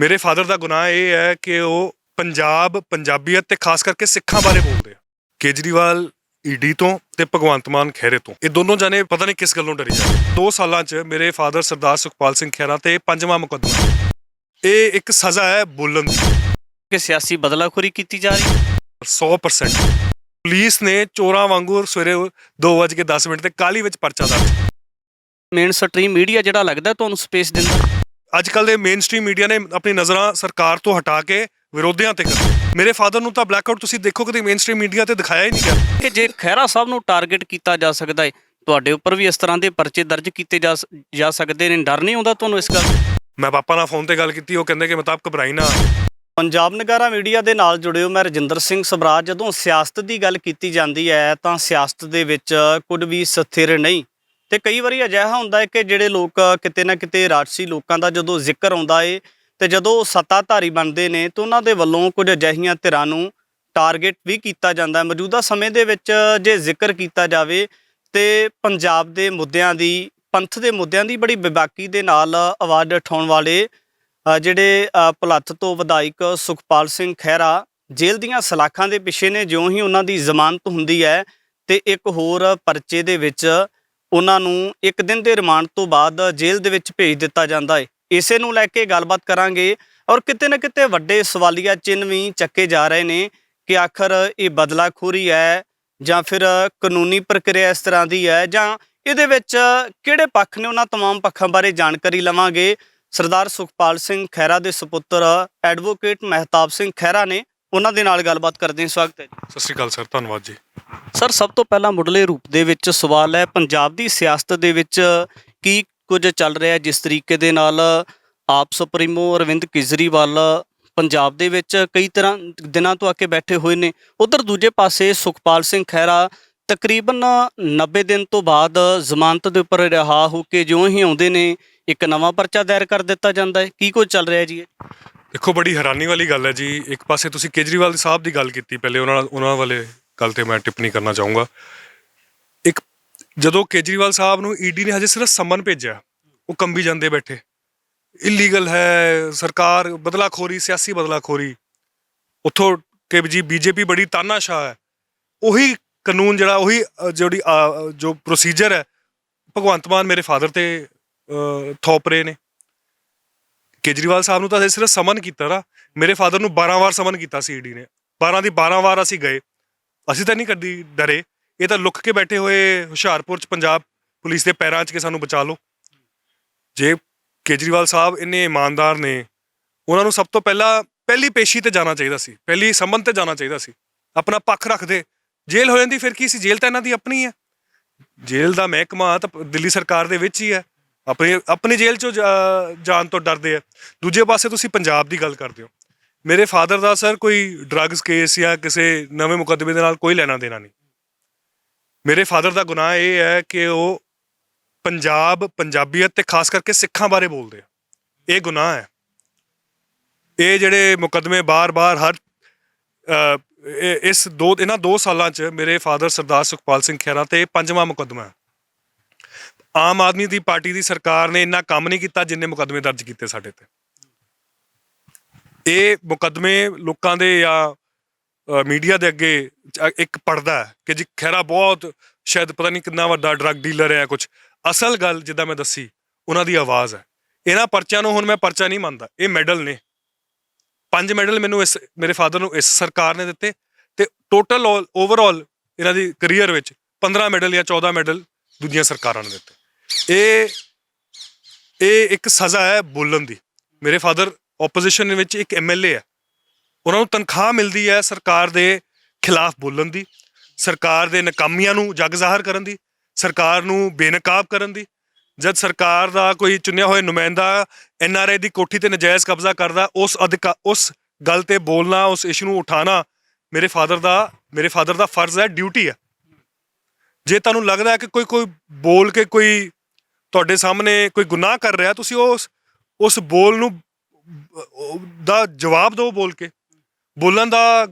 ਮੇਰੇ ਫਾਦਰ ਦਾ ਗੁਨਾਹ ਇਹ ਹੈ ਕਿ ਉਹ ਪੰਜਾਬ ਪੰਜਾਬੀਅਤ ਤੇ ਖਾਸ ਕਰਕੇ ਸਿੱਖਾਂ ਬਾਰੇ ਬੋਲਦੇ ਆ। ਕੇਜਰੀਵਾਲ ਈਡੀ ਤੋਂ ਤੇ ਭਗਵੰਤ ਮਾਨ ਖਹਿਰੇ ਤੋਂ। ਇਹ ਦੋਨੋਂ ਜਣੇ ਪਤਾ ਨਹੀਂ ਕਿਸ ਗੱਲੋਂ ਡਰੀ ਜਾਂਦੇ ਦੋ ਸਾਲਾਂ 'ਚ ਮੇਰੇ ਫਾਦਰ ਸਰਦਾਰ ਸੁਖਪਾਲ ਸਿੰਘ ਖਹਿਰਾ ਤੇ ਪੰਜਵਾਂ ਮੁਕੱਦਮਾ ਇਹ ਇੱਕ ਸਜ਼ਾ ਹੈ ਬੋਲਣ ਦੀ। ਕਿ ਸਿਆਸੀ ਬਦਲਾਖੋਰੀ ਕੀਤੀ ਜਾ ਰਹੀ ਹੈ? 100% ਪੁਲਿਸ ਨੇ ਚੋਰਾਂ ਵਾਂਗੂ ਸਵੇਰੇ 2:10 ਮਿੰਟ ਤੇ ਕਾਲੀ ਵਿੱਚ ਪਰਚਾ ਦਰਜ ਮੇਨ ਸਟ੍ਰੀਮ ਮੀਡੀਆ ਜਿਹੜਾ ਲੱਗਦਾ ਤੁਹਾਨੂੰ ਸਪੇਸ ਦਿੰਦਾ ਅੱਜ ਕੱਲ ਦੇ ਮੇਨ ਸਟ੍ਰੀਮ ਮੀਡੀਆ ਨੇ ਆਪਣੀ ਨਜ਼ਰਾਂ ਸਰਕਾਰ ਤੋਂ ਹਟਾ ਕੇ ਵਿਰੋਧੀਆਂ ਤੇ ਕਰ ਮੇਰੇ ਫਾਦਰ ਨੂੰ ਤਾਂ ਬਲੈਕਆਊਟ ਤੁਸੀਂ ਦੇਖੋ ਕਦੇ ਮੇਨ ਸਟ੍ਰੀਮ ਮੀਡੀਆ ਤੇ ਦਿਖਾਇਆ ਹੀ ਨਹੀਂ ਗਿਆ। ਕਿ ਜੇ ਖਹਿਰਾ ਸਾਹਿਬ ਨੂੰ ਟਾਰਗੇਟ ਕੀਤਾ ਜਾ ਸਕਦਾ ਹੈ ਤੁਹਾਡੇ ਉੱਪਰ ਵੀ ਇਸ ਤਰ੍ਹਾਂ ਦੇ ਪਰਚੇ ਦਰਜ ਕੀਤੇ ਜਾ ਜਾ ਸਕਦੇ ਨੇ। ਡਰ ਨਹੀਂ ਆਉਂਦਾ ਤੁਹਾਨੂੰ ਇਸ ਗੱਲ? ਮੈਂ ਪਾਪਾ ਨਾਲ ਫੋਨ ਤੇ ਗੱਲ ਕੀਤੀ ਉਹ ਕਹਿੰਦੇ ਕਿ ਮਤਾਬ ਘਬਰਾਈ ਨਾ ਪੰਜਾਬ ਨਗਾਰਾ ਮੀਡੀਆ ਦੇ ਨਾਲ ਜੁੜੇ ਹੋ ਮੈਂ ਰਜਿੰਦਰ ਸਿੰਘ ਸਬਰਾਜ ਜਦੋਂ ਸਿਆਸਤ ਦੀ ਗੱਲ ਕੀਤੀ ਜਾਂਦੀ ਹੈ ਤਾਂ ਸਿਆਸਤ ਦੇ ਵਿੱਚ ਕੁਝ ਵੀ ਸਥਿਰ ਨਹੀਂ। ਤੇ ਕਈ ਵਾਰੀ ਅਜਿਹਾ ਹੁੰਦਾ ਹੈ ਕਿ ਜਿਹੜੇ ਲੋਕ ਕਿਤੇ ਨਾ ਕਿਤੇ ਰਾਜਸੀ ਲੋਕਾਂ ਦਾ ਜਦੋਂ ਜ਼ਿਕਰ ਆਉਂਦਾ ਏ ਤੇ ਜਦੋਂ ਉਹ ਸੱਤਾਧਾਰੀ ਬਣਦੇ ਨੇ ਤਾਂ ਉਹਨਾਂ ਦੇ ਵੱਲੋਂ ਕੁਝ ਅਜਿਹੀਆਂ ਧਿਰਾਂ ਨੂੰ ਟਾਰਗੇਟ ਵੀ ਕੀਤਾ ਜਾਂਦਾ ਹੈ। ਮੌਜੂਦਾ ਸਮੇਂ ਦੇ ਵਿੱਚ ਜੇ ਜ਼ਿਕਰ ਕੀਤਾ ਜਾਵੇ ਤੇ ਪੰਜਾਬ ਦੇ ਮੁੱਦਿਆਂ ਦੀ ਪੰਥ ਦੇ ਮੁੱਦਿਆਂ ਦੀ ਬੜੀ ਬੇਬਾਕੀ ਦੇ ਨਾਲ ਆਵਾਜ਼ ਉਠਾਉਣ ਵਾਲੇ ਜਿਹੜੇ ਅ, ਤੋਂ ਵਿਧਾਇਕ ਸੁਖਪਾਲ ਸਿੰਘ ਖਹਿਰਾ ਜੇਲ੍ਹ ਦੀਆਂ ਸਲਾਖਾਂ ਦੇ ਪਿੱਛੇ ਨੇ ਜਿਉਂ ਹੀ ਉਹਨਾਂ ਦੀ ਜ਼ਮਾਨਤ ਹੁੰਦੀ ਹੈ ਤੇ ਇੱਕ ਹੋਰ ਪਰਚੇ ਦੇ ਵਿੱਚ ਉਹਨਾਂ ਨੂੰ ਇੱਕ ਦਿਨ ਦੇ ਰਿਮਾਂਡ ਤੋਂ ਬਾਅਦ ਜੇਲ੍ਹ ਦੇ ਵਿੱਚ ਭੇਜ ਦਿੱਤਾ ਜਾਂਦਾ ਹੈ ਇਸੇ ਨੂੰ ਲੈ ਕੇ ਗੱਲਬਾਤ ਕਰਾਂਗੇ ਔਰ ਕਿਤੇ ਨਾ ਕਿਤੇ ਵੱਡੇ ਸਵਾਲੀਆ ਚਿੰਨ੍ਹ ਵੀ ਚੱਕੇ ਜਾ ਰਹੇ ਨੇ ਕਿ ਆਖਰ ਇਹ ਬਦਲਾਖੋਰੀ ਹੈ ਜਾਂ ਫਿਰ ਕਾਨੂੰਨੀ ਪ੍ਰਕਿਰਿਆ ਇਸ ਤਰ੍ਹਾਂ ਦੀ ਹੈ ਜਾਂ ਇਹਦੇ ਵਿੱਚ ਕਿਹੜੇ ਪੱਖ ਨੇ ਉਹਨਾਂ तमाम ਪੱਖਾਂ ਬਾਰੇ ਜਾਣਕਾਰੀ ਲਵਾਂਗੇ ਸਰਦਾਰ ਸੁਖਪਾਲ ਸਿੰਘ ਖਹਿਰਾ ਦੇ ਸੁਪੁੱਤਰ ਐਡਵੋਕੇਟ ਮਹਿਤਾਬ ਸਿੰਘ ਖਹਿਰਾ ਨੇ ਉਹਨਾਂ ਦੇ ਨਾਲ ਗੱਲਬਾਤ ਕਰਦੇ ਹਾਂ। ਸਵਾਗਤ ਹੈ ਜੀ। ਸਤਿ ਸ਼੍ਰੀ ਅਕਾਲ ਸਰ ਧੰਨਵਾਦ ਜੀ। ਸਰ ਸਭ ਤੋਂ ਪਹਿਲਾਂ ਮੁੱਢਲੇ ਰੂਪ ਦੇ ਵਿੱਚ ਸਵਾਲ ਹੈ ਪੰਜਾਬ ਦੀ ਸਿਆਸਤ ਦੇ ਵਿੱਚ ਕੀ ਕੁਝ ਚੱਲ ਰਿਹਾ ਜਿਸ ਤਰੀਕੇ ਦੇ ਨਾਲ ਆਪ ਸੁਪਰੀਮੋ ਅਰਵਿੰਦ ਕੇਜਰੀਵਾਲ ਪੰਜਾਬ ਦੇ ਵਿੱਚ ਕਈ ਤਰ੍ਹਾਂ ਦਿਨਾਂ ਤੋਂ ਆ ਕੇ ਬੈਠੇ ਹੋਏ ਨੇ। ਉਧਰ ਦੂਜੇ ਪਾਸੇ ਸੁਖਪਾਲ ਸਿੰਘ ਖਹਿਰਾ ਤਕਰੀਬਨ 90 ਦਿਨ ਤੋਂ ਬਾਅਦ ਜ਼ਮਾਨਤ ਦੇ ਉੱਪਰ ਰਿਹਾ ਹੋ ਕੇ ਜਿਉਂ ਹੀ ਆਉਂਦੇ ਨੇ ਇੱਕ ਨਵਾਂ ਪਰਚਾ ਦਾਇਰ ਕਰ ਦਿੱਤਾ ਜਾਂਦਾ ਹੈ। ਕੀ ਕੁਝ ਚੱਲ ਰਿਹਾ ਜੀ? ਦੇਖੋ, ਬੜੀ ਹੈਰਾਨੀ ਵਾਲੀ ਗੱਲ ਹੈ ਜੀ। ਇੱਕ ਪਾਸੇ ਤੁਸੀਂ ਕੇਜਰੀਵਾਲ ਸਾਹਿਬ ਦੀ ਗੱਲ ਕੀਤੀ ਪਹਿਲੇ, ਉਹਨਾਂ ਉਹਨਾਂ ਵਾਲੇ ਗੱਲ ਤੇ ਮੈਂ ਟਿੱਪਣੀ ਕਰਨਾ ਚਾਹੂੰਗਾ। ਇੱਕ ਜਦੋਂ ਕੇਜਰੀਵਾਲ ਸਾਹਿਬ ਨੂੰ ਈਡੀ ਨੇ ਹਜੇ ਸਿਰਫ ਸਮਨ ਭੇਜਿਆ, ਉਹ ਕੰਬੀ ਜਾਂਦੇ ਬੈਠੇ। ਇਲੀਗਲ ਹੈ, ਸਰਕਾਰ ਬਦਲਾਖੋਰੀ, ਸਿਆਸੀ ਬਦਲਾਖੋਰੀ। ਉੱਥੋਂ ਕਿ ਜੀ, ਬੀਜੇਪੀ ਬੜੀ ਤਾਨਾਸ਼ਾਹ ਹੈ। ਉਹੀ ਕਾਨੂੰਨ ਜਿਹੜਾ, ਉਹੀ ਜਿਹੜੀ ਜੋ ਪ੍ਰੋਸੀਜਰ ਹੈ, ਭਗਵੰਤ ਮਾਨ ਮੇਰੇ ਫਾਦਰ ਤੇ ਥੋਪ ਰਹੇ ਨੇ। ਕੇਜਰੀਵਾਲ ਸਾਹਿਬ ਨੂੰ ਤਾਂ ਅਸੀਂ ਸਿਰਫ ਸਮਨ ਕੀਤਾ ਨਾ, ਮੇਰੇ ਫਾਦਰ ਨੂੰ 12 ਵਾਰ ਸਮਨ ਕੀਤਾ ਸੀ ਈਡੀ ਨੇ। 12 ਦੀ 12 ਵਾਰ ਅਸੀਂ ਗਏ। ਅਸੀਂ ਤਾਂ ਨਹੀਂ ਕਦੀ ਡਰੇ। ਇਹ ਤਾਂ ਲੁੱਕ ਕੇ ਬੈਠੇ ਹੋਏ ਹੁਸ਼ਿਆਰਪੁਰ ਚ ਪੰਜਾਬ ਪੁਲਿਸ ਦੇ ਪੈਰਾਂ 'ਚ ਕਿ ਸਾਨੂੰ ਬਚਾ ਲਓ। ਜੇ ਕੇਜਰੀਵਾਲ ਸਾਹਿਬ ਇੰਨੇ ਇਮਾਨਦਾਰ ਨੇ, ਉਹਨਾਂ ਨੂੰ ਸਭ ਤੋਂ ਪਹਿਲਾਂ ਪਹਿਲੀ ਪੇਸ਼ੀ ਤੇ ਜਾਣਾ ਚਾਹੀਦਾ ਸੀ। ਪਹਿਲੀ ਸਮਨ ਤੇ ਜਾਣਾ ਚਾਹੀਦਾ ਸੀ। ਆਪਣਾ ਪੱਖ ਰੱਖਦੇ। ਜੇਲ੍ਹ ਹੋ ਜਾਂਦੀ, ਫਿਰ ਕੀ ਸੀ? ਜੇਲ੍ਹ ਤਾਂ ਇਹਨਾਂ ਦੀ ਆਪਣੀ ਹੈ। ਜੇਲ੍ਹ ਦਾ ਮਹਿਕਮਾ ਤਾਂ ਦਿੱਲੀ ਸਰਕਾਰ ਦੇ ਵਿੱਚ ਹੀ ਹੈ। ਆਪਣੀ ਆਪਣੀ ਜੇਲ੍ਹ ਚੋਂ ਜਾਣ ਤੋਂ ਡਰਦੇ ਆ। ਦੂਜੇ ਪਾਸੇ ਤੁਸੀਂ ਪੰਜਾਬ ਦੀ ਗੱਲ ਕਰਦੇ ਹੋ। ਮੇਰੇ ਫਾਦਰ ਦਾ ਸਰ ਕੋਈ ਡਰੱਗਸ ਕੇਸ ਜਾਂ ਕਿਸੇ ਨਵੇਂ ਮੁਕੱਦਮੇ ਦੇ ਨਾਲ ਕੋਈ ਲੈਣਾ ਦੇਣਾ ਨਹੀਂ। ਮੇਰੇ ਫਾਦਰ ਦਾ ਗੁਨਾਹ ਇਹ ਹੈ ਕਿ ਉਹ ਪੰਜਾਬ, ਪੰਜਾਬੀਅਤ ਤੇ ਖਾਸ ਕਰਕੇ ਸਿੱਖਾਂ ਬਾਰੇ ਬੋਲਦੇ ਆ। ਇਹ ਗੁਨਾਹ ਹੈ। ਇਹ ਜਿਹੜੇ ਮੁਕੱਦਮੇ ਬਾਰ-ਬਾਰ ਹਰ ਇਸ ਦੋ, ਇਹਨਾਂ ਦੋ ਸਾਲਾਂ 'ਚ ਮੇਰੇ ਫਾਦਰ ਸਰਦਾਰ ਸੁਖਪਾਲ ਸਿੰਘ ਖਹਿਰਾ ਤੇ ਇਹ ਪੰਜਵਾਂ ਮੁਕੱਦਮਾ ਹੈ। ਆਮ ਆਦਮੀ ਦੀ ਪਾਰਟੀ ਦੀ ਸਰਕਾਰ ਨੇ ਇੰਨਾ ਕੰਮ ਨਹੀਂ ਕੀਤਾ ਜਿੰਨੇ ਮੁਕੱਦਮੇ ਦਰਜ ਕੀਤੇ ਸਾਡੇ ਤੇ। ਇਹ ਮੁਕੱਦਮੇ ਲੋਕਾਂ ਦੇ ਜਾਂ ਮੀਡੀਆ ਦੇ ਅੱਗੇ ਇੱਕ ਪਰਦਾ ਹੈ ਕਿ ਜੀ ਖੈਰਾ ਬਹੁਤ, ਸ਼ਾਇਦ ਪਤਾ ਨਹੀਂ ਕਿੰਨਾ ਵੱਡਾ ਡਰੱਗ ਡੀਲਰ ਹੈ ਕੁਝ ਅਸਲ ਗੱਲ ਜਿੱਦਾਂ ਮੈਂ ਦੱਸੀ, ਉਹਨਾਂ ਦੀ ਆਵਾਜ਼ ਹੈ। ਇਹਨਾਂ ਪਰਚਿਆਂ ਨੂੰ ਹੁਣ ਮੈਂ ਪਰਚਾ ਨਹੀਂ ਮੰਨਦਾ, ਇਹ ਮੈਡਲ ਨੇ। ਪੰਜ ਮੈਡਲ ਮੈਨੂੰ ਇਸ, ਮੇਰੇ ਫਾਦਰ ਨੂੰ ਇਸ ਸਰਕਾਰ ਨੇ ਦਿੱਤੇ ਤੇ ਟੋਟਲ ਓਵਰਆਲ ਇਹਨਾਂ ਦੀ ਕੈਰੀਅਰ ਵਿੱਚ 15 ਮੈਡਲ ਜਾਂ 14 ਮੈਡਲ ਦੂਜੀਆਂ ਸਰਕਾਰਾਂ ਨੇ ਦਿੱਤੇ। ਇਹ ਇਹ ਇੱਕ ਸਜ਼ਾ ਹੈ ਬੋਲਣ ਦੀ। ਮੇਰੇ ਫਾਦਰ ਆਪੋਜੀਸ਼ਨ ਵਿੱਚ ਇੱਕ ਐਮਐਲਏ ਹੈ। ਉਹਨਾਂ ਨੂੰ ਤਨਖਾਹ ਮਿਲਦੀ ਹੈ ਸਰਕਾਰ ਦੇ ਖਿਲਾਫ ਬੋਲਣ ਦੀ, ਸਰਕਾਰ ਦੇ ਨਕਾਮੀਆਂ ਨੂੰ ਜਗ ਜ਼ਾਹਰ ਕਰਨ ਦੀ, ਸਰਕਾਰ ਨੂੰ ਬੇਨਕਾਬ ਕਰਨ ਦੀ। ਜਦ ਸਰਕਾਰ ਦਾ ਕੋਈ ਚੁਣਿਆ ਹੋਇਆ ਨੁਮਾਇੰਦਾ ਐਨਆਰਆਈ ਦੀ ਕੋਠੀ ਤੇ ਨਜਾਇਜ਼ ਕਬਜ਼ਾ ਕਰਦਾ, ਉਸ ਅਧਿਕਾਰ ਉਸ ਗੱਲ ਤੇ ਬੋਲਣਾ, ਉਸ ਇਸ਼ੂ ਨੂੰ ਉਠਾਣਾ ਮੇਰੇ ਫਾਦਰ ਦਾ, ਮੇਰੇ ਫਾਦਰ ਦਾ ਫਰਜ਼ ਹੈ ਡਿਊਟੀ ਹੈ। ਜੇ ਤੁਹਾਨੂੰ ਲੱਗਦਾ ਹੈ ਕਿ ਕੋਈ ਕੋਈ ਬੋਲ ਕੇ ਕੋਈ ਤੁਹਾਡੇ ਸਾਹਮਣੇ ਕੋਈ ਗੁਨਾਹ ਕਰ ਰਿਹਾ ਤੁਸੀਂ ਉਸ ਉਸ ਬੋਲ ਨੂੰ ਦਾ ਜਵਾਬ ਦਿਓ ਬੋਲ ਕੇ। ਬੋਲਣ ਦਾ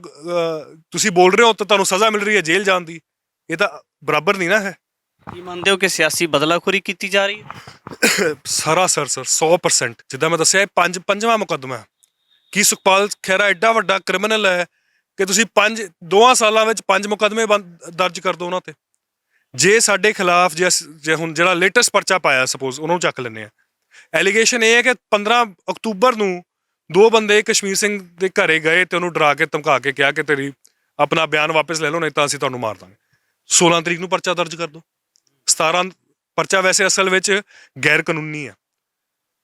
ਤੁਸੀਂ ਬੋਲ ਰਹੇ ਹੋ ਤਾਂ ਤੁਹਾਨੂੰ ਸਜ਼ਾ ਮਿਲ ਰਹੀ ਹੈ ਜੇਲ੍ਹ ਜਾਣ ਦੀ। ਇਹ ਤਾਂ ਬਰਾਬਰ ਨਹੀਂ ਨਾ ਹੈ। ਕੀ ਮੰਨਦੇ ਹੋ ਕਿ ਸਿਆਸੀ ਬਦਲਾਖੋਰੀ ਕੀਤੀ ਜਾ ਰਹੀ ਹੈ? ਸਾਰਾ ਸਰ ਸਰ 100% ਜਿੱਦਾਂ ਮੈਂ ਦੱਸਿਆ ਇਹ ਪੰਜ ਪੰਜਵਾਂ ਮੁਕੱਦਮਾ ਹੈ। ਕੀ ਸੁਖਪਾਲ ਖਹਿਰਾ ਐਡਾ ਵੱਡਾ ਕ੍ਰਿਮੀਨਲ ਹੈ ਕਿ ਤੁਸੀਂ ਪੰਜ ਦੋਆਂ ਸਾਲਾਂ ਵਿੱਚ ਪੰਜ ਮੁਕਦਮੇ ਦਰਜ ਕਰ ਦੋ ਉਹਨਾਂ ਤੇ? ਜੇ ਸਾਡੇ ਖਿਲਾਫ ਜੇ ਅਸ- ਜੇ ਹੁਣ ਜਿਹੜਾ ਲੇਟੈਸਟ ਪਰਚਾ ਪਾਇਆ ਸਪੋਜ਼ ਉਹਨੂੰ ਚੱਕ ਲੈਂਦੇ ਆ ਐਲੀਗੇਸ਼ਨ ਇਹ ਹੈ ਕਿ 15 ਅਕਤੂਬਰ ਨੂੰ ਦੋ ਬੰਦੇ ਕਸ਼ਮੀਰ ਸਿੰਘ ਦੇ ਘਰੇ ਗਏ ਤੇ ਉਹਨੂੰ ਡਰਾ ਕੇ, ਧਮਕਾ ਕੇ ਕਿਹਾ ਕਿ ਤੇਰੀ ਆਪਣਾ ਬਿਆਨ ਵਾਪਸ ਲੈ ਲਓ, ਨਹੀਂ ਤਾਂ ਅਸੀਂ ਤੁਹਾਨੂੰ ਮਾਰ ਦਾਂਗੇ। 16 ਤਰੀਕ ਨੂੰ ਪਰਚਾ ਦਰਜ ਕਰ ਦਿਓ 17 ਪਰਚਾ ਵੈਸੇ ਅਸਲ ਵਿੱਚ ਗੈਰ ਕਾਨੂੰਨੀ ਹੈ।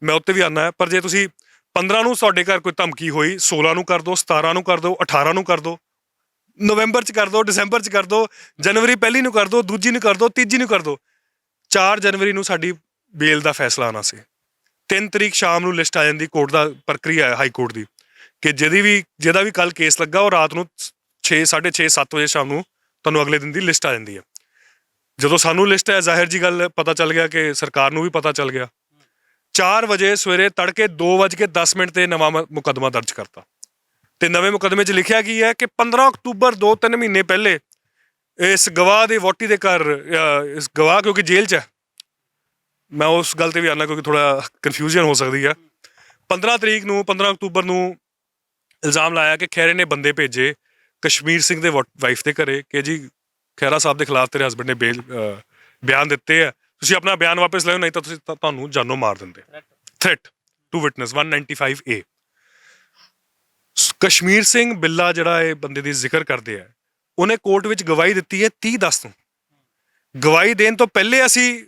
ਮੈਂ ਉੱਤੇ ਵੀ ਆਨਾ, ਪਰ ਜੇ ਤੁਸੀਂ 15 ਨੂੰ ਤੁਹਾਡੇ ਘਰ ਕੋਈ ਧਮਕੀ ਹੋਈ 16 ਨੂੰ ਕਰ ਦਿਓ 17 ਨੂੰ ਕਰ ਦਿਓ 18 ਨੂੰ ਕਰ ਦਿਓ ਨਵੰਬਰ ਚ ਕਰ ਦਿਓ ਦਸੰਬਰ ਚ ਕਰ ਦਿਓ ਜਨਵਰੀ ਪਹਿਲੀ ਨੂੰ ਕਰ ਦਿਓ ਦੂਜੀ ਨੂੰ ਕਰ ਦਿਓ ਤੀਜੀ ਨੂੰ ਕਰ ਦਿਓ 4 ਜਨਵਰੀ ਨੂੰ ਸਾਡੀ ਬੇਲ ਦਾ ਫੈਸਲਾ ਆਣਾ ਸੀ। 3 ਤਰੀਕ ਸ਼ਾਮ ਨੂੰ ਲਿਸਟ ਆ ਜਾਂਦੀ ਕੋਰਟ ਦਾ ਪ੍ਰਕਿਰਿਆ ਹੈ, ਹਾਈ ਕੋਰਟ ਦੀ। ਕਿ ਜਿਹਦੀ ਵੀ, ਜਿਹਦਾ ਵੀ ਕੱਲ ਕੇਸ ਲੱਗਾ, ਉਹ ਰਾਤ ਨੂੰ 6 6:30 7 ਵਜੇ ਸ਼ਾਮ ਨੂੰ ਤੁਹਾਨੂੰ ਅਗਲੇ ਦਿਨ ਦੀ ਲਿਸਟ ਆ ਜਾਂਦੀ ਹੈ। ਜਦੋਂ ਸਾਨੂੰ ਲਿਸਟ ਹੈ, ਜ਼ਾਹਿਰ ਜੀ ਗੱਲ ਪਤਾ ਚੱਲ ਗਿਆ ਕਿ ਸਰਕਾਰ ਨੂੰ ਵੀ ਪਤਾ ਚੱਲ ਗਿਆ। 4 ਵਜੇ ਸਵੇਰੇ ਤੜਕੇ 2:10 ਮਿੰਟ ਤੇ ਨਵਾਂ ਮ- ਮੁਕੱਦਮਾ ਦਰਜ ਕਰਤਾ। ਤੇ ਨਵੇਂ ਮੁਕੱਦਮੇ 'ਚ ਲਿਖਿਆ ਕੀ ਹੈ ਕਿ 15 ਅਕਤੂਬਰ 2-3 ਮਹੀਨੇ ਪਹਿਲੇ ਇਸ ਗਵਾਹ ਦੇ ਵੋਟੀ ਦੇ ਘਰ ਇਸ ਗਵਾਹ ਕਿਉਂਕਿ ਜੇਲ੍ਹ 'ਚ ਹੈ। ਮੈਂ ਉਸ ਗੱਲ ਤੇ ਵੀ ਆਨਾ ਕਿਉਂਕਿ ਥੋੜਾ ਕਨਫਿਊਜ਼ਨ ਹੋ ਸਕਦੀ ਹੈ 15 ਤਰੀਕ ਨੂੰ 15 ਅਕਤੂਬਰ ਨੂੰ ਇਲਜ਼ਾਮ ਲਾਇਆ ਕਿ ਖੈਰੇ ਨੇ ਬੰਦੇ ਭੇਜੇ ਕਸ਼ਮੀਰ ਸਿੰਘ ਦੇ ਵਾਈਫ ਦੇ ਘਰੇ ਕਿ ਜੀ ਖੈਰਾ ਸਾਹਿਬ ਦੇ ਖਿਲਾਫ ਤੇਰੇ ਹਸਬੰਡ ਨੇ ਬੇਲ ਬਿਆਨ ਦਿੱਤੇ ਆ। ਤੁਸੀਂ ਆਪਣਾ ਬਿਆਨ ਵਾਪਸ ਲਿਓ ਨਹੀਂ ਤਾਂ ਤੁਸੀਂ ਤੁਹਾਨੂੰ ਜਾਨੋਂ ਮਾਰ ਦਿੰਦੇ threat to witness 195 A Kashmir Singh Billa ਜਿਹੜਾ ਇਹ ਬੰਦੇ ਦੀ ਜ਼ਿਕਰ ਕਰਦੇ ਆ, ਉਹਨੇ ਕੋਰਟ ਵਿੱਚ ਗਵਾਹੀ ਦਿੱਤੀ ਹੈ 30 10 ਨੂੰ ਗਵਾਹੀ ਦੇਣ ਤੋਂ ਪਹਿਲੇ ਅਸੀਂ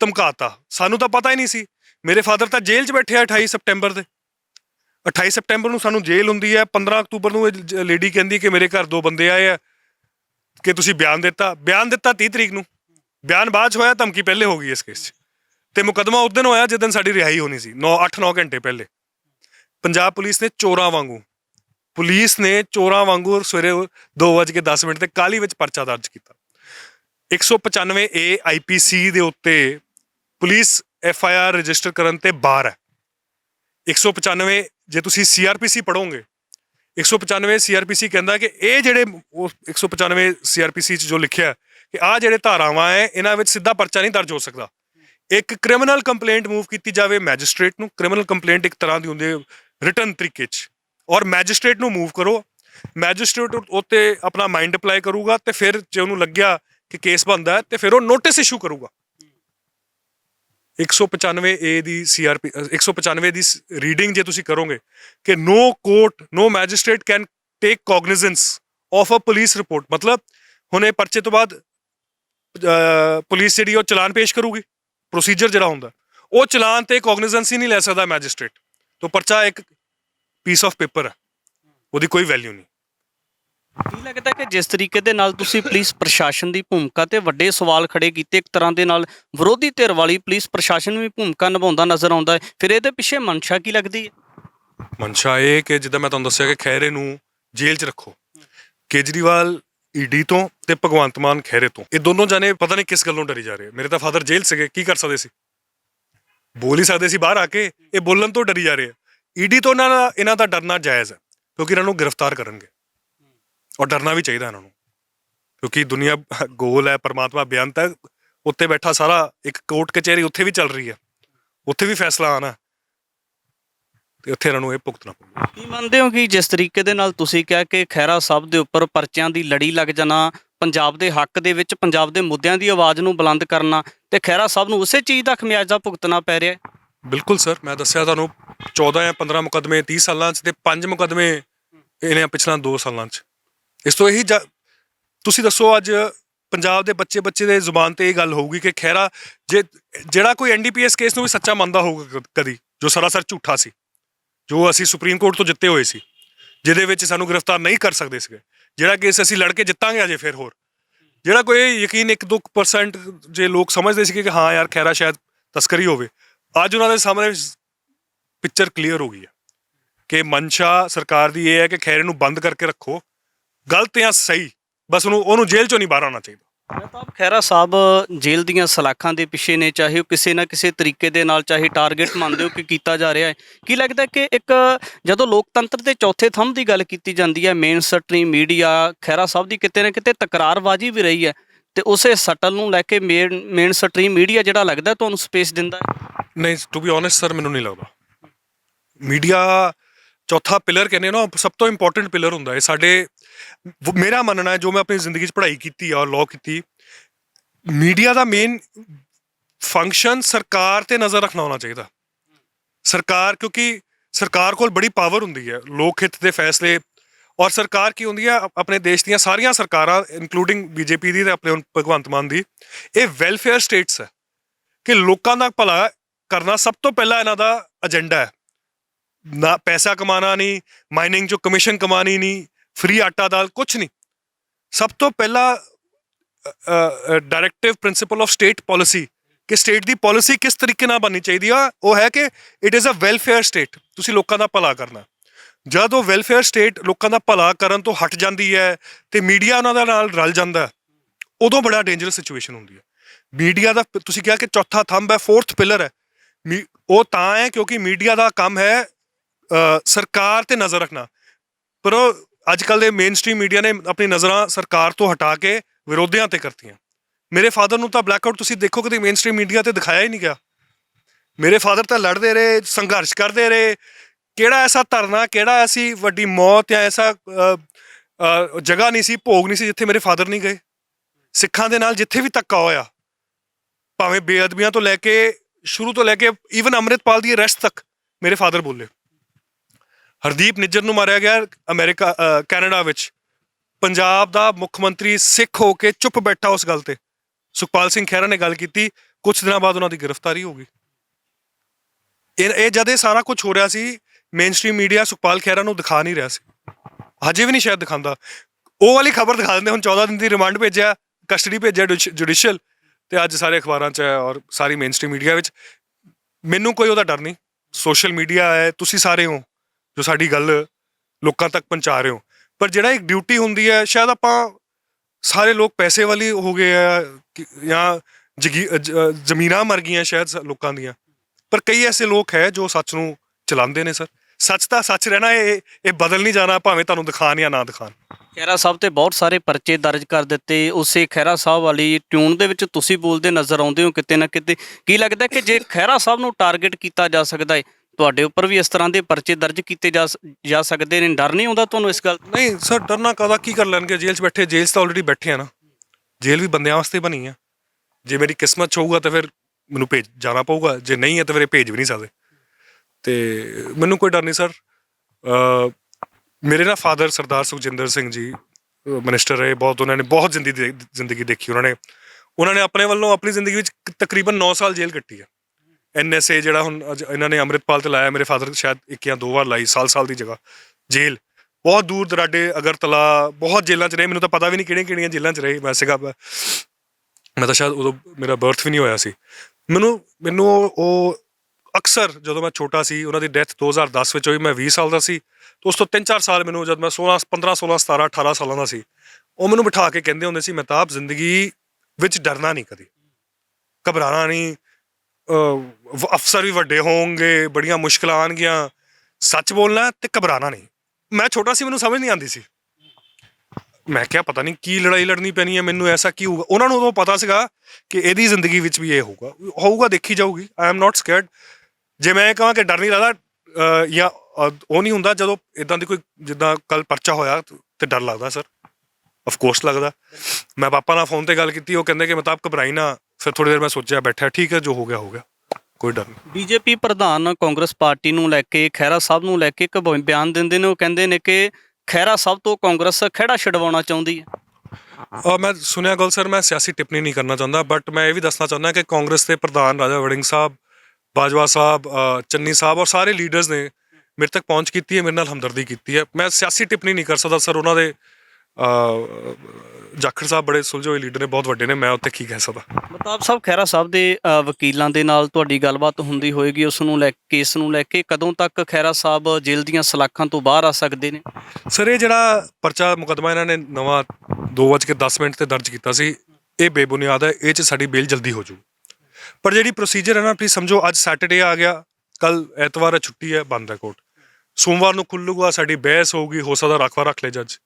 ਧਮਕਾਤਾ। ਸਾਨੂੰ ਤਾਂ ਪਤਾ ਹੀ ਨਹੀਂ ਸੀ। ਮੇਰੇ ਫਾਦਰ ਤਾਂ ਜੇਲ੍ਹ 'ਚ ਬੈਠੇ ਆ 28 ਸਪਟੈਂਬਰ ਦੇ। 28 ਸਪਟੈਂਬਰ ਨੂੰ ਸਾਨੂੰ ਜੇਲ੍ਹ ਹੁੰਦੀ ਹੈ 15 ਅਕਤੂਬਰ ਨੂੰ ਇਹ ਲੇਡੀ ਕਹਿੰਦੀ ਕਿ ਮੇਰੇ ਘਰ ਦੋ ਬੰਦੇ ਆਏ ਆ, ਕਿ ਤੁਸੀਂ ਬਿਆਨ ਦਿੱਤਾ। ਬਿਆਨ ਦਿੱਤਾ 30 ਤਰੀਕ ਨੂੰ। ਬਿਆਨ ਬਾਅਦ 'ਚ ਹੋਇਆ, ਧਮਕੀ ਪਹਿਲੇ ਹੋ ਗਈ ਇਸ ਕੇਸ 'ਚ। ਤੇ ਮੁਕਦਮਾ ਉਸ ਦਿਨ ਹੋਇਆ, ਜਿਸ ਦਿਨ ਸਾਡੀ ਰਿਹਾਈ ਹੋਣੀ ਸੀ। 9 8-9 ਘੰਟੇ ਪਹਿਲੇ। ਪੰਜਾਬ ਪੁਲਿਸ ਨੇ ਚੋਰਾਂ ਵਾਂਗੂ ਪੁਲਿਸ ਨੇ ਚੋਰਾਂ ਵਾਂਗੂ ਸਵੇਰੇ 2:10 ਮਿੰਟ ਤੇ ਕਾਲੀ ਵਿੱਚ ਪਰਚਾ ਦਰਜ ਕੀਤਾ। 195 ਏ ਆਈਪੀਸੀ ਦੇ ਉੱਤੇ police F I R register ਕਰਨ ਤੇ ਬਾਹਰ ਹੈ। 195 ਜੇ ਤੁਸੀਂ ਸੀਆਰਪੀਸੀ ਪੜੋਗੇ 195 ਸੀਆਰਪੀਸੀ ਕਹਿੰਦਾ ਕਿ ਇਹ ਜਿਹੜੇ ਉਹ 195 ਸੀਆਰਪੀਸੀ ਚ ਜੋ ਲਿਖਿਆ ਕਿ ਆ ਜਿਹੜੇ ਧਾਰਾਵਾਂ ਹੈ, ਇਹਨਾਂ ਵਿੱਚ ਸਿੱਧਾ ਪਰਚਾ ਨਹੀਂ ਦਰਜ ਹੋ ਸਕਦਾ। ਇੱਕ ਕ੍ਰਿਮੀਨਲ ਕੰਪਲੇਂਟ ਮੂਵ ਕੀਤੀ ਜਾਵੇ ਮੈਜਿਸਟ੍ਰੇਟ ਨੂੰ, ਕ੍ਰਿਮੀਨਲ ਕੰਪਲੇਂਟ ਇੱਕ ਤਰ੍ਹਾਂ ਦੀ ਹੁੰਦੀ ਹੈ ਰਿਟਨ ਤਰੀਕੇ ਚ। ਔਰ ਮੈਜਿਸਟ੍ਰੇਟ ਨੂੰ ਮੂਵ ਕਰੋ। ਮੈਜਿਸਟ੍ਰੇਟ ਉੱਤੇ ਆਪਣਾ ਮਾਈਂਡ ਅਪਲਾਈ ਕਰੂਗਾ ਤੇ ਫਿਰ ਜੇ ਉਹਨੂੰ ਲੱਗਿਆ ਕਿ ਕੇਸ ਬੰਦਾ ਹੈ, ਤੇ ਫਿਰ ਉਹ ਨੋਟਿਸ ਇਸ਼ੂ ਕਰੂਗਾ। 195 ਏ ਦੀ ਸੀਆਰਪੀ 195 ਦੀ ਰੀਡਿੰਗ ਜੇ ਤੁਸੀਂ ਕਰੋਗੇ ਕਿ no court no magistrate can take cognizance of uh police report ਮਤਲਬ ਹੁਣ ਇਹ ਪਰਚੇ ਤੋਂ ਬਾਅਦ ਪੁਲਿਸ ਜਿਹੜੀ ਉਹ ਚਲਾਨ ਪੇਸ਼ ਕਰੂਗੀ। ਪ੍ਰੋਸੀਜਰ ਜਿਹੜਾ ਹੁੰਦਾ, ਉਹ ਚਲਾਨ ਤੇ ਕੋਗਨੀਜ਼ੈਂਸ ਹੀ ਨਹੀਂ ਲੈ ਸਕਦਾ ਮੈਜਿਸਟ੍ਰੇਟ। ਤੋਂ ਪਰਚਾ ਇੱਕ ਪੀਸ ਆਫ ਪੇਪਰ ਹੈ ਉਹਦੀ ਕੋਈ ਵੈਲਿਊ ਨਹੀਂ। ਕੀ ਲੱਗਦਾ ਕਿ ਜਿਸ ਤਰੀਕੇ ਦੇ ਨਾਲ ਤੁਸੀਂ ਪੁਲਿਸ ਪ੍ਰਸ਼ਾਸਨ ਦੀ ਭੂਮਿਕਾ ਤੇ ਵੱਡੇ ਸਵਾਲ ਖੜੇ ਕੀਤੇ ਇੱਕ ਤਰ੍ਹਾਂ ਦੇ ਨਾਲ ਵਿਰੋਧੀ ਧਿਰ ਵਾਲੀ ਪੁਲਿਸ ਪ੍ਰਸ਼ਾਸਨ ਵੀ ਭੂਮਿਕਾ ਨਿਭਾਉਂਦਾ ਨਜ਼ਰ ਆਉਂਦਾ ਹੈ। ਫਿਰ ਇਹਦੇ ਪਿੱਛੇ ਮਨਸ਼ਾ ਕੀ ਲੱਗਦੀ ਹੈ? ਮਨਸ਼ਾ ਇਹ ਕਿ ਜਿੱਦਾਂ ਮੈਂ ਤੁਹਾਨੂੰ ਦੱਸਿਆ ਕਿ ਖੈਰੇ ਨੂੰ ਜੇਲ੍ਹ 'ਚ ਰੱਖੋ। ਕੇਜਰੀਵਾਲ ਈਡੀ ਤੋਂ ਤੇ ਭਗਵੰਤ ਮਾਨ ਖੈਰੇ ਤੋਂ। ਇਹ ਦੋਨੋਂ ਜਾਨੇ ਪਤਾ ਨਹੀਂ ਕਿਸ ਗੱਲੋਂ ਡਰੀ ਜਾ ਰਹੇ ਮੇਰੇ ਤਾਂ ਫਾਦਰ ਜੇਲ੍ਹ ਸੀਗੇ ਕੀ ਕਰ ਸਕਦੇ ਸੀ? ਬੋਲ ਹੀ ਸਕਦੇ ਸੀ ਬਾਹਰ ਆ ਕੇ। ਇਹ ਬੋਲਣ ਤੋਂ ਡਰੀ ਜਾ ਰਹੇ ਆ। ਈਡੀ ਤੋਂ ਇਹਨਾਂ ਦਾ ਇਹਨਾਂ ਦਾ ਡਰਨਾ ਜਾਇਜ਼ ਹੈ, ਕਿਉਂਕਿ ਇਹਨਾਂ ਨੂੰ ਗ੍ਰਿਫਤਾਰ ਕਰਨਗੇ। ਔਰ ਡਰਨਾ ਵੀ ਚਾਹੀਦਾ ਇਹਨਾਂ ਨੂੰ, ਕਿਉਂਕਿ ਦੁਨੀਆ ਗੋਲ ਹੈ, ਪਰਮਾਤਮਾ ਬੇਅੰਤ ਹੈ। ਉੱਤੇ ਬੈਠਾ ਸਾਰਾ ਇੱਕ ਕੋਰਟ ਕਚਹਿਰੀ ਉੱਥੇ ਵੀ ਚੱਲ ਰਹੀ ਹੈ। ਉੱਥੇ ਵੀ ਫੈਸਲਾ ਆਣਾ ਤੇ ਉੱਥੇ ਇਹਨਾਂ ਨੂੰ ਇਹ ਭੁਗਤਣਾ ਪਊਗਾ। ਕੀ ਮੰਨਦੇ ਹੋ ਕਿ ਜਿਸ ਤਰੀਕੇ ਦੇ ਨਾਲ ਤੁਸੀਂ ਕਿਹਾ ਕਿ ਖੈਰਾ ਸਾਹਿਬ ਦੇ ਉੱਪਰ ਪਰਚਿਆਂ ਦੀ ਲੜੀ ਲੱਗ ਜਾਣਾ, ਪੰਜਾਬ ਦੇ ਹੱਕ ਦੇ ਵਿੱਚ, ਪੰਜਾਬ ਦੇ ਮੁੱਦਿਆਂ ਦੀ ਆਵਾਜ਼ ਨੂੰ ਬੁਲੰਦ ਕਰਨਾ, ਤੇ ਖੈਰਾ ਸਾਹਿਬ ਨੂੰ ਉਸੇ ਚੀਜ਼ ਦਾ ਖਮਿਆਜ਼ਾ ਭੁਗਤਣਾ ਪੈ ਰਿਹਾ ਹੈ? ਬਿਲਕੁਲ ਸਰ, ਮੈਂ ਦੱਸਿਆ ਤੁਹਾਨੂੰ 14 ਜਾਂ 15 ਮੁਕਦਮੇ 30 ਸਾਲਾਂ 'ਚ ਤੇ 5 ਮੁਕਦਮੇ ਇਹਨੇ ਪਿਛਲਾ 2 ਸਾਲਾਂ 'ਚ। ਇਸ ਤੋਂ ਇਹੀ ਜਾ- ਤੁਸੀਂ ਦੱਸੋ ਅੱਜ ਪੰਜਾਬ ਦੇ ਬੱਚੇ ਬੱਚੇ ਦੇ ਜ਼ੁਬਾਨ ਤੇ ਇਹ ਗੱਲ ਹੋਊਗੀ ਕਿ ਖੈਰਾ ਜੇ ਜਿਹੜਾ ਕੋਈ ਐਨਡੀਪੀਐਸ ਕੇਸ ਨੂੰ ਵੀ ਸੱਚਾ ਮੰਨਦਾ ਹੋਊਗਾ ਕਦੀ, ਜੋ ਸਰਾਸਰ ਝੂਠਾ ਸੀ, ਜੋ ਅਸੀਂ ਸੁਪਰੀਮ ਕੋਰਟ ਤੋਂ ਜਿੱਤੇ ਹੋਏ ਸੀ, ਜਿਹਦੇ ਵਿੱਚ ਸਾਨੂੰ ਗ੍ਰਿਫਤਾਰ ਨਹੀਂ ਕਰ ਸਕਦੇ ਸੀਗੇ, ਜਿਹੜਾ ਕੇਸ ਅਸੀਂ ਲੜ ਕੇ ਜਿੱਤਾਂਗੇ ਅਜੇ ਫਿਰ ਹੋਰ। ਜਿਹੜਾ ਕੋਈ ਯਕੀਨ 1-2% ਜੇ ਲੋਕ ਸਮਝਦੇ ਸੀਗੇ ਕਿ ਹਾਂ ਯਾਰ ਖੈਰਾ ਸ਼ਾਇਦ ਤਸਕਰੀ ਹੋਵੇ ਅੱਜ ਉਹਨਾਂ ਦੇ ਸਾਹਮਣੇ ਪਿਕਚਰ ਕਲੀਅਰ ਹੋ ਗਈ ਹੈ ਕਿ ਮਨਸ਼ਾ ਸਰਕਾਰ ਦੀ ਇਹ ਹੈ ਕਿ ਖੈਰੇ ਨੂੰ ਬੰਦ ਕਰਕੇ ਰੱਖੋ, ਗਲਤ ਜਾਂ ਸਹੀ, ਬਸ ਉਹਨੂੰ ਉਹਨੂੰ ਜੇਲ੍ਹ ਚੋਂ ਨਹੀਂ ਬਾਹਰ ਆਉਣਾ ਚਾਹੀਦਾ। ਮਹਿਤਾਬ ਖੈਰਾ ਸਾਹਿਬ, ਜੇਲ੍ਹ ਦੀਆਂ ਸਲਾਖਾਂ ਦੇ ਪਿੱਛੇ ਨੇ, ਚਾਹੇ ਉਹ ਕਿਸੇ ਨਾ ਕਿਸੇ ਤਰੀਕੇ ਦੇ ਨਾਲ, ਚਾਹੇ ਟਾਰਗੇਟ ਮੰਨਦੇ ਹੋ ਕਿ ਕੀਤਾ ਜਾ ਰਿਹਾ ਹੈ। ਕੀ ਲੱਗਦਾ ਕਿ ਇੱਕ, ਜਦੋਂ ਲੋਕਤੰਤਰ ਦੇ ਚੌਥੇ ਥੰਮ ਦੀ ਗੱਲ ਕੀਤੀ ਜਾਂਦੀ ਹੈ ਮੇਨ ਸਟਰੀਮ ਮੀਡੀਆ ਖੈਰਾ ਸਾਹਿਬ ਦੀ ਕਿਤੇ ਨਾ ਕਿਤੇ ਤਕਰਾਰਬਾਜ਼ੀ ਵੀ ਰਹੀ ਹੈ, ਤੇ ਉਸੇ ਸਟਲ ਨੂੰ ਲੈ ਕੇ ਮੇਨ ਮੇਨ ਸਟਰੀਮ ਮੀਡੀਆ ਜਿਹੜਾ ਲੱਗਦਾ ਤੁਹਾਨੂੰ ਸਪੇਸ ਦਿੰਦਾ ਹੈ। ਨਹੀਂ ਟੂ ਬੀ ਓਨੈਸਟ ਸਰ ਮੈਨੂੰ ਨਹੀਂ ਲੱਗਦਾ। ਮੀਡੀਆ ਚੌਥਾ ਪਿਲਰ ਕਹਿੰਦੇ ਨਾ ਉਹ ਸਭ ਤੋਂ ਇੰਪੋਰਟੈਂਟ ਪਿਲਰ ਹੁੰਦਾ ਹੈ ਸਾਡੇ ਮੇਰਾ ਮੰਨਣਾ ਹੈ, ਜੋ ਮੈਂ ਆਪਣੀ ਜ਼ਿੰਦਗੀ 'ਚ ਪੜ੍ਹਾਈ ਕੀਤੀ ਔਰ ਲਾਅ ਕੀਤੀ ਮੀਡੀਆ ਦਾ ਮੇਨ ਫੰਕਸ਼ਨ ਸਰਕਾਰ ਤੇ ਨਜ਼ਰ ਰੱਖਣਾ ਹੋਣਾ ਚਾਹੀਦਾ। ਸਰਕਾਰ, ਕਿਉਂਕਿ ਸਰਕਾਰ ਕੋਲ ਬੜੀ ਪਾਵਰ ਹੁੰਦੀ ਹੈ, ਲੋਕ ਹਿੱਤ ਦੇ ਫੈਸਲੇ। ਔਰ ਸਰਕਾਰ ਕੀ ਹੁੰਦੀ ਹੈ ਆਪਣੇ ਦੇਸ਼ ਦੀਆਂ ਸਾਰੀਆਂ ਸਰਕਾਰਾਂ ਇਨਕਲੂਡਿੰਗ ਬੀਜੇਪੀ ਦੀ ਤੇ ਆਪਣੇ ਭਗਵੰਤ ਮਾਨ ਦੀ, ਇਹ ਵੈਲਫੇਅਰ ਸਟੇਟਸ ਹੈ। ਕਿ ਲੋਕਾਂ ਦਾ ਭਲਾ ਕਰਨਾ ਸਭ ਤੋਂ ਪਹਿਲਾਂ ਇਹਨਾਂ ਦਾ ਏਜੰਡਾ ਹੈ। ਨਾ ਪੈਸਾ ਕਮਾਣਾ ਨਹੀਂ ਮਾਈਨਿੰਗ ਚੋਂ ਕਮਿਸ਼ਨ ਕਮਾਣੀ ਨਹੀਂ ਫ੍ਰੀ ਆਟਾ ਦਾਲ ਕੁਝ ਨਹੀਂ। ਸਭ ਤੋਂ ਪਹਿਲਾ directive principle of state policy ਕਿ ਸਟੇਟ ਦੀ ਪਾਲਿਸੀ ਕਿਸ ਤਰੀਕੇ ਨਾਲ ਬਣਨੀ ਚਾਹੀਦੀ ਆ, ਉਹ ਹੈ ਕਿ it is a welfare state ਤੁਸੀਂ ਲੋਕਾਂ ਦਾ ਭਲਾ ਕਰਨਾ। ਜਦ ਉਹ ਵੈਲਫੇਅਰ ਸਟੇਟ ਲੋਕਾਂ ਦਾ ਭਲਾ ਕਰਨ ਤੋਂ ਹਟ ਜਾਂਦੀ ਹੈ ਤੇ ਮੀਡੀਆ ਉਹਨਾਂ ਦਾ ਨਾਲ ਰਲ ਜਾਂਦਾ ਉਦੋਂ ਬੜਾ ਡੇਂਜਰਸ ਸਿਚੁਏਸ਼ਨ ਹੁੰਦੀ ਹੈ। ਮੀਡੀਆ ਦਾ, ਤੁਸੀਂ ਕਿਹਾ ਕਿ ਚੌਥਾ ਥੰਬ ਹੈ ਫੋਰਥ ਪਿਲਰ ਹੈ। ਉਹ ਤਾਂ ਹੈ ਕਿਉਂਕਿ ਮੀਡੀਆ ਦਾ ਕੰਮ ਹੈ ਸਰਕਾਰ ਤੇ ਨਜ਼ਰ ਰੱਖਣਾ। ਪਰ ਉਹ ਅੱਜ ਕੱਲ ਦੇ ਮੇਨ ਸਟ੍ਰੀਮ ਮੀਡੀਆ ਨੇ ਆਪਣੀ ਨਜ਼ਰਾਂ ਸਰਕਾਰ ਤੋਂ ਹਟਾ ਕੇ ਵਿਰੋਧੀਆਂ ਤੇ ਕਰਤੀਆਂ। ਮੇਰੇ ਫਾਦਰ ਨੂੰ ਤਾਂ ਬਲੈਕਆਊਟ ਤੁਸੀਂ ਦੇਖੋ ਕਦੇ ਮੇਨ ਸਟ੍ਰੀਮ ਮੀਡੀਆ ਤੇ ਦਿਖਾਇਆ ਹੀ ਨਹੀਂ ਗਿਆ। ਮੇਰੇ ਫਾਦਰ ਤਾਂ ਲੜਦੇ ਰਹੇ, ਸੰਘਰਸ਼ ਕਰਦੇ ਰਹੇ। ਕਿਹੜਾ ਐਸਾ ਧਰਨਾ, ਕਿਹੜਾ ਐਸੀ ਵੱਡੀ ਮੌਤ ਜਾਂ ਐਸਾ ਜਗ੍ਹਾ ਨਹੀਂ ਸੀ, ਭੋਗ ਨਹੀਂ ਸੀ ਜਿੱਥੇ ਮੇਰੇ ਫਾਦਰ ਨਹੀਂ ਗਏ। ਸਿੱਖਾਂ ਦੇ ਨਾਲ ਜਿੱਥੇ ਵੀ ਧੱਕਾ ਹੋਇਆ, ਭਾਵੇਂ ਬੇਅਦਬੀਆਂ ਤੋਂ ਲੈ ਕੇ ਸ਼ੁਰੂ ਤੋਂ ਲੈ ਕੇ ਈਵਨ ਅੰਮ੍ਰਿਤਪਾਲ ਦੀ ਅਰੈਸਟ ਤੱਕ ਮੇਰੇ ਫਾਦਰ ਬੋਲੇ। ਹਰਦੀਪ ਨਿੱਜਰ ਨੂੰ ਮਾਰਿਆ ਗਿਆ ਅਮਰੀਕਾ ਕੈਨੇਡਾ ਵਿੱਚ। ਪੰਜਾਬ ਦਾ ਮੁੱਖ ਮੰਤਰੀ ਸਿੱਖ ਹੋ ਕੇ ਚੁੱਪ ਬੈਠਾ ਉਸ ਗੱਲ ਤੇ। ਸੁਖਪਾਲ ਸਿੰਘ ਖਹਿਰਾ ਨੇ ਗੱਲ ਕੀਤੀ ਕੁਝ ਦਿਨਾਂ ਬਾਅਦ ਉਹਨਾਂ ਦੀ ਗ੍ਰਿਫਤਾਰੀ ਹੋ ਗਈ। ਇਹ ਇਹ ਜਦ ਇਹ ਸਾਰਾ ਕੁਝ ਹੋ ਰਿਹਾ ਸੀ main stream media Sukhpal Khaira ਨੂੰ ਦਿਖਾ ਨਹੀਂ ਰਿਹਾ ਸੀ। ਹਜੇ ਵੀ ਨਹੀਂ ਸ਼ਾਇਦ ਦਿਖਾਉਂਦਾ। ਉਹ ਵਾਲੀ ਖਬਰ ਦਿਖਾ ਦਿੰਦੇ, ਹੁਣ 14 ਦਿਨ ਦੀ ਰਿਮਾਂਡ ਭੇਜਿਆ ਕਸਟਡੀ ਭੇਜਿਆ ਜੁਡੀਸ਼ੀਅਲ ਤੇ ਅੱਜ ਸਾਰੇ ਅਖਬਾਰਾਂ 'ਚ ਹੈ ਔਰ ਸਾਰੀ ਮੇਨ ਸਟ੍ਰੀਮ ਮੀਡੀਆ ਵਿੱਚ। ਮੈਨੂੰ ਕੋਈ ਉਹਦਾ ਡਰ ਨਹੀਂ। ਸੋਸ਼ਲ ਮੀਡੀਆ ਹੈ ਤੁਸੀਂ ਸਾਰੇ ਹੋ ਜੋ ਸਾਡੀ ਗੱਲ ਲੋਕਾਂ ਤੱਕ ਪਹੁੰਚਾ ਰਹੇ ਹੋ। ਪਰ ਜਿਹੜਾ ਇੱਕ ਡਿਊਟੀ ਹੁੰਦੀ ਹੈ ਸ਼ਾਇਦ ਆਪਾਂ ਸਾਰੇ ਲੋਕ ਪੈਸੇ ਵਾਲੀ ਹੋ ਗਏ ਆ ਕਿ- ਜਾਂ ਜਗੀ- ਜ- ਅ, ਮਰ ਗਈਆਂ ਸ਼ਾਇਦ ਸ- ਲੋਕਾਂ ਦੀਆਂ। ਪਰ ਕਈ ਐਸੇ ਲੋਕ ਹੈ ਜੋ ਸੱਚ ਨੂੰ ਚਲਾਉਂਦੇ ਨੇ ਸਰ ਸੱਚ ਤਾਂ ਸੱਚ ਰਹਿਣਾ ਇਹ ਇਹ ਬਦਲ ਨਹੀਂ ਜਾਣਾ ਭਾਵੇਂ ਤੁਹਾਨੂੰ ਦਿਖਾਣ ਜਾਂ ਨਾ ਦਿਖਾਣ। ਖਹਿਰਾ ਸਾਹਿਬ ਤੇ ਬਹੁਤ ਸਾਰੇ ਪਰਚੇ ਦਰਜ ਕਰ ਦਿੱਤੇ। ਉਸੇ ਖਹਿਰਾ ਸਾਹਿਬ ਵਾਲੀ ਟਿਊਨ ਦੇ ਵਿੱਚ ਤੁਸੀਂ ਬੋਲਦੇ ਨਜ਼ਰ ਆਉਂਦੇ ਹੋ ਕਿਤੇ ਨਾ ਕਿਤੇ। ਕੀ ਲੱਗਦਾ ਕਿ ਜੇ ਖਹਿਰਾ ਸਾਹਿਬ ਨੂੰ ਟਾਰਗੇਟ ਕੀਤਾ ਜਾ ਸਕਦਾ ਹੈ ਤੁਹਾਡੇ ਉੱਪਰ ਵੀ ਇਸ ਤਰ੍ਹਾਂ ਦੇ ਪਰਚੇ ਦਰਜ ਕੀਤੇ ਜਾ ਜਾ ਸਕਦੇ ਨੇ? ਡਰ ਨਹੀਂ ਆਉਂਦਾ ਤੁਹਾਨੂੰ ਇਸ ਗੱਲ ਨਹੀਂ ਸਰ ਡਰਨਾ ਕਾਹਦਾ ਕੀ ਕਰ ਲੈਣਗੇ? ਜੇਲ੍ਹ 'ਚ ਬੈਠੇ ਜੇਲ੍ਹ 'ਚ ਤਾਂ ਆਲਰੇਡੀ ਬੈਠੇ ਆ ਨਾ। ਜੇਲ੍ਹ ਵੀ ਬੰਦਿਆਂ ਵਾਸਤੇ ਬਣੀ ਆ। ਜੇ ਮੇਰੀ ਕਿਸਮਤ 'ਚ ਹੋਊਗਾ ਤਾਂ ਫਿਰ ਮੈਨੂੰ ਭੇਜ ਜਾਣਾ ਪਊਗਾ। ਜੇ ਨਹੀਂ ਹੈ ਤਾਂ ਫਿਰ ਇਹ ਭੇਜ ਵੀ ਨਹੀਂ ਸਕਦੇ। ਤੇ ਮੈਨੂੰ ਕੋਈ ਡਰ ਨਹੀਂ, ਸਰ। ਮੇਰੇ ਨਾ ਫਾਦਰ ਸਰਦਾਰ ਸੁਖਜਿੰਦਰ ਸਿੰਘ ਜੀ ਮਿਨਿਸਟਰ ਰਹੇ, ਬਹੁਤ ਉਹਨਾਂ ਨੇ ਬਹੁਤ ਜ਼ਿੰਦਗੀ ਦੇ- ਜ਼ਿੰਦਗੀ ਦੇਖੀ ਉਹਨਾਂ ਨੇ। ਉਹਨਾਂ ਨੇ ਆਪਣੇ ਵੱਲੋਂ ਆਪਣੀ ਜ਼ਿੰਦਗੀ ਵਿੱਚ ਤਕਰੀਬਨ 9 ਸਾਲ ਜੇਲ੍ਹ ਕੱਟੀ ਆ। ਐਨਐਸਏ ਜਿਹੜਾ ਹੁਣ ਅੱਜ ਇਹਨਾਂ ਨੇ ਅੰਮ੍ਰਿਤਪਾਲ ਤੇ ਲਾਇਆ, ਮੇਰੇ ਫਾਦਰ ਸ਼ਾਇਦ ਇੱਕ ਜਾਂ ਦੋ ਵਾਰ ਲਾਈ, ਸਾਲ ਸਾਲ ਦੀ ਜਗ੍ਹਾ, ਜੇਲ੍ਹ। ਬਹੁਤ ਦੂਰ ਦਰਾਡੇ ਅਗਰਤਲਾ, ਬਹੁਤ ਜੇਲ੍ਹਾਂ 'ਚ ਰਹੇ, ਮੈਨੂੰ ਤਾਂ ਪਤਾ ਵੀ ਨਹੀਂ ਕਿਹੜੀਆਂ ਕਿਹੜੀਆਂ ਜੇਲ੍ਹਾਂ 'ਚ ਰਹੇ, ਮੈਂ ਸੀਗਾ, ਮੈਂ ਤਾਂ ਸ਼ਾਇਦ ਉਦੋਂ ਮੇਰਾ ਬਰਥ ਵੀ ਨਹੀਂ ਹੋਇਆ ਸੀ। ਮੈਨੂੰ ਮੈਨੂੰ ਉਹ ਅਕਸਰ ਜਦੋਂ ਮੈਂ ਛੋਟਾ ਸੀ, ਉਹਨਾਂ ਦੀ ਡੈਥ 2010 ਵਿੱਚ ਹੋਈ, ਮੈਂ 20 ਸਾਲ ਦਾ ਸੀ। ਤੇ ਉਸ ਤੋਂ 3-4 ਸਾਲ ਮੈਨੂੰ ਜਦ ਮੈਂ 16 15 16 17 18 ਸਾਲਾਂ ਦਾ ਸੀ, ਉਹ ਮੈਨੂੰ ਬਿਠਾ ਕੇ ਕਹਿੰਦੇ ਹੁੰਦੇ ਸੀ ਮਹਿਤਾਬ ਜ਼ਿੰਦਗੀ ਵਿੱਚ ਡਰਨਾ ਨਹੀਂ ਕਦੀ। ਘਬਰਾਣਾ ਨਹੀਂ। ਅਫਸਰ ਵੀ ਵੱਡੇ ਹੋਣਗੇ, ਬੜੀਆਂ ਮੁਸ਼ਕਲਾਂ ਆਣਗੀਆਂ ਸੱਚ ਬੋਲਣਾ ਤੇ ਘਬਰਾਣਾ ਨਹੀਂ। ਮੈਂ ਛੋਟਾ ਸੀ, ਮੈਨੂੰ ਸਮਝ ਨਹੀਂ ਆਉਂਦੀ ਸੀ। ਮੈਂ ਕਿਹਾ, ਪਤਾ ਨਹੀਂ ਕੀ ਲੜਾਈ ਲੜਨੀ ਪੈਣੀ ਹੈ, ਮੈਨੂੰ ਐਸਾ ਕੀ ਹੋਊਗਾ? ਉਹਨਾਂ ਨੂੰ ਉਦੋਂ ਪਤਾ ਸੀਗਾ ਕਿ ਇਹਦੀ ਜ਼ਿੰਦਗੀ ਵਿੱਚ ਵੀ ਇਹ ਹੋਊਗਾ। ਹੋਊਗਾ, ਦੇਖੀ ਜਾਊਗੀ। ਆਈ ਐਮ ਨਾਟ ਸਕੇਅਰਡ ਜੇ ਮੈਂ ਕਹਾਂ ਕਿ ਡਰ ਨਹੀਂ ਲੱਗਦਾ ਜਾਂ ਉਹ ਨਹੀਂ ਹੁੰਦਾ ਜਦੋਂ ਇਦਾਂ ਦੀ ਕੋਈ ਜਿੱਦਾਂ ਕੱਲ ਪਰਚਾ ਹੋਇਆ ਤੇ ਡਰ ਲੱਗਦਾ ਸਰ। ਆਫ ਕੋਰਸ ਲੱਗਦਾ। ਮੈਂ ਪਾਪਾ ਨਾਲ ਫੋਨ ਤੇ ਗੱਲ ਕੀਤੀ ਉਹ ਕਹਿੰਦੇ ਕਿ ਮਤਾਬ ਘਬਰਾਈ ਨਾ ਫਿਰ ਥੋੜੀ ਦੇਰ ਮੈਂ ਸੋਚਿਆ ਬੈਠਾ ਠੀਕ ਹੈ ਜੋ ਹੋ ਗਿਆ ਹੋ ਗਿਆ। ਕੋਈ ਡਰ ਨਹੀਂ। ਬੀਜੇਪੀ ਪ੍ਰਧਾਨ ਕਾਂਗਰਸ ਪਾਰਟੀ ਨੂੰ ਲੈ ਕੇ ਖਹਿਰਾ ਸਾਹਿਬ ਨੂੰ ਲੈ ਕੇ ਇੱਕ ਬਿਆਨ ਦਿੰਦੇ ਨੇ ਉਹ ਕਹਿੰਦੇ ਨੇ ਕਿ ਖਹਿਰਾ ਸਾਹਿਬ ਤੋਂ ਕਾਂਗਰਸ ਖਹਿੜਾ ਛਡਵਾਉਣਾ ਚਾਹੁੰਦੀ ਹੈ। ਅਹ ਮੈਂ ਸੁਣਿਆ ਗੱਲ ਸਰ ਮੈਂ ਸਿਆਸੀ ਟਿੱਪਣੀ ਨਹੀਂ ਕਰਨਾ ਚਾਹੁੰਦਾ ਬਟ ਮੈਂ ਇਹ ਵੀ ਦੱਸਣਾ ਚਾਹੁੰਦਾ ਕਿ ਕਾਂਗਰਸ ਦੇ ਪ੍ਰਧਾਨ ਰਾਜਾ ਵੜਿੰਗ ਸਾਹਿਬ ਬਾਜਵਾ ਸਾਹਿਬ ਚੰਨੀ ਸਾਹਿਬ ਔਰ ਸਾਰੇ ਲੀਡਰਸ ਨੇ ਮੇਰੇ ਤੱਕ ਪਹੁੰਚ ਕੀਤੀ ਹੈ ਮੇਰੇ ਨਾਲ ਹਮਦਰਦੀ ਕੀਤੀ ਹੈ। ਮੈਂ ਸਿਆਸੀ ਟਿੱਪਣੀ ਨਹੀਂ ਕਰ ਸਕਦਾ ਸਰ ਉਹਨਾਂ ਦੇ ਜਾਖੜ ਸਾਹਿਬ ਬੜੇ ਸੁਲਝੇ ਹੋਏ ਲੀਡਰ ਨੇ ਬਹੁਤ ਵੱਡੇ ਨੇ ਮੈਂ ਉੱਤੇ ਕੀ ਕਹਿ ਸਕਦਾ? ਮਤਾਬ ਸਾਹਿਬ ਖਹਿਰਾ ਸਾਹਿਬ ਦੇ ਵਕੀਲਾਂ ਦੇ ਨਾਲ ਤੁਹਾਡੀ ਗੱਲਬਾਤ ਹੁੰਦੀ ਹੋਏਗੀ ਉਸ ਨੂੰ ਲੈ ਕੇਸ ਨੂੰ ਲੈ ਕੇ ਕਦੋਂ ਤੱਕ ਖਹਿਰਾ ਸਾਹਿਬ ਜੇਲ੍ਹ ਦੀਆਂ ਸਲਾਖਾਂ ਤੋਂ ਬਾਹਰ ਆ ਸਕਦੇ ਨੇ? ਸਰ ਇਹ ਜਿਹੜਾ ਪਰਚਾ ਮੁਕਦਮਾ ਇਹਨਾਂ ਨੇ ਨਵਾਂ 2:10 ਮਿੰਟ ਤੇ ਦਰਜ ਕੀਤਾ ਸੀ ਇਹ ਬੇਬੁਨਿਆਦ ਹੈ ਇਹ ਚ ਸਾਡੀ ਬੇਲ ਜਲਦੀ ਹੋ ਜੂ ਪਰ ਜਿਹੜੀ ਪ੍ਰੋਸੀਜਰ ਹੈ ਨਾ ਤੁਸੀਂ ਸਮਝੋ ਅੱਜ ਸੈਟਰਡੇ ਆ ਗਿਆ, ਕੱਲ ਐਤਵਾਰ ਹੈ, ਛੁੱਟੀ ਹੈ, ਬੰਦ ਹੈ ਕੋਰਟ ਸੋਮਵਾਰ ਨੂੰ ਖੁੱਲੂਗਾ, ਸਾਡੀ ਬਹਿਸ ਹੋਊਗੀ, ਹੋ ਸਕਦਾ ਰੱਖਵਾ ਰੱਖ ਲੈ ਜੱਜ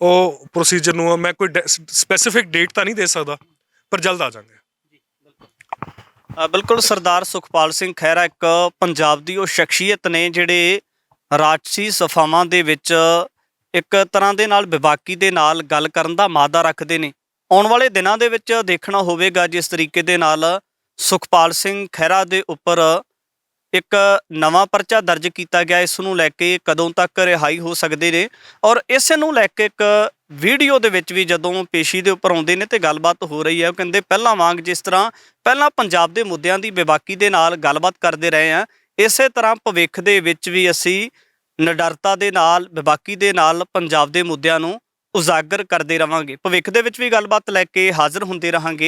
ਉਹ ਪ੍ਰੋਸੀਜਰ ਨੂੰ, ਮੈਂ ਕੋਈ ਸਪੈਸੀਫਿਕ ਡੇਟ ਤਾਂ ਨਹੀਂ ਦੇ ਸਕਦਾ, ਪਰ ਜਲਦ ਆ ਜਾਵਾਂਗੇ ਬਿਲਕੁਲ ਸਰਦਾਰ ਸੁਖਪਾਲ ਸਿੰਘ ਖਹਿਰਾ ਇੱਕ ਪੰਜਾਬ ਦੀ ਉਹ ਸ਼ਖਸੀਅਤ ਨੇ, ਜਿਹੜੇ ਰਾਜਸੀ ਸਫਾਵਾਂ ਦੇ ਵਿੱਚ ਇੱਕ ਤਰ੍ਹਾਂ ਦੇ ਨਾਲ ਵਿਵਾਕੀ ਦੇ ਨਾਲ ਗੱਲ ਕਰਨ ਦਾ ਮਾਦਾ ਰੱਖਦੇ ਨੇ। ਆਉਣ ਵਾਲੇ ਦਿਨਾਂ ਦੇ ਵਿੱਚ ਦੇਖਣਾ ਹੋਵੇਗਾ, ਜਿਸ ਤਰੀਕੇ ਦੇ ਨਾਲ ਸੁਖਪਾਲ ਸਿੰਘ ਖਹਿਰਾ ਦੇ ਉੱਪਰ ਇੱਕ ਨਵਾਂ ਪਰਚਾ ਦਰਜ ਕੀਤਾ ਗਿਆ। ਇਸ ਨੂੰ ਲੈ ਕੇ ਕਦੋਂ ਤੱਕ ਰਿਹਾਈ ਹੋ ਸਕਦੇ ਨੇ ਔਰ ਇਸ ਨੂੰ ਲੈ ਕੇ ਇੱਕ ਵੀਡੀਓ ਦੇ ਵਿੱਚ ਵੀ ਜਦੋਂ ਪੇਸ਼ੀ ਦੇ ਉੱਪਰ ਆਉਂਦੇ ਨੇ ਤੇ ਗੱਲਬਾਤ ਹੋ ਰਹੀ ਹੈ। ਉਹ ਕਹਿੰਦੇ, ਪਹਿਲਾਂ ਵਾਂਗ ਜਿਸ ਤਰ੍ਹਾਂ ਪਹਿਲਾਂ ਪੰਜਾਬ ਦੇ ਮੁੱਦਿਆਂ ਦੀ ਬੇਬਾਕੀ ਦੇ ਨਾਲ ਗੱਲਬਾਤ ਕਰਦੇ ਰਹੇ ਆ ਇਸੇ ਤਰ੍ਹਾਂ ਭਵਿੱਖ ਦੇ ਵਿੱਚ ਵੀ ਅਸੀਂ ਨਿਡਰਤਾ ਦੇ ਨਾਲ, ਬੇਬਾਕੀ ਦੇ ਨਾਲ ਪੰਜਾਬ ਦੇ ਮੁੱਦਿਆਂ ਨੂੰ ਉਜਾਗਰ ਕਰਦੇ ਰਵਾਂਗੇ। ਭਵਿੱਖ ਦੇ ਵਿੱਚ ਵੀ ਗੱਲਬਾਤ ਲੈ ਕੇ ਹਾਜ਼ਰ ਹੁੰਦੇ ਰਹਾਂਗੇ।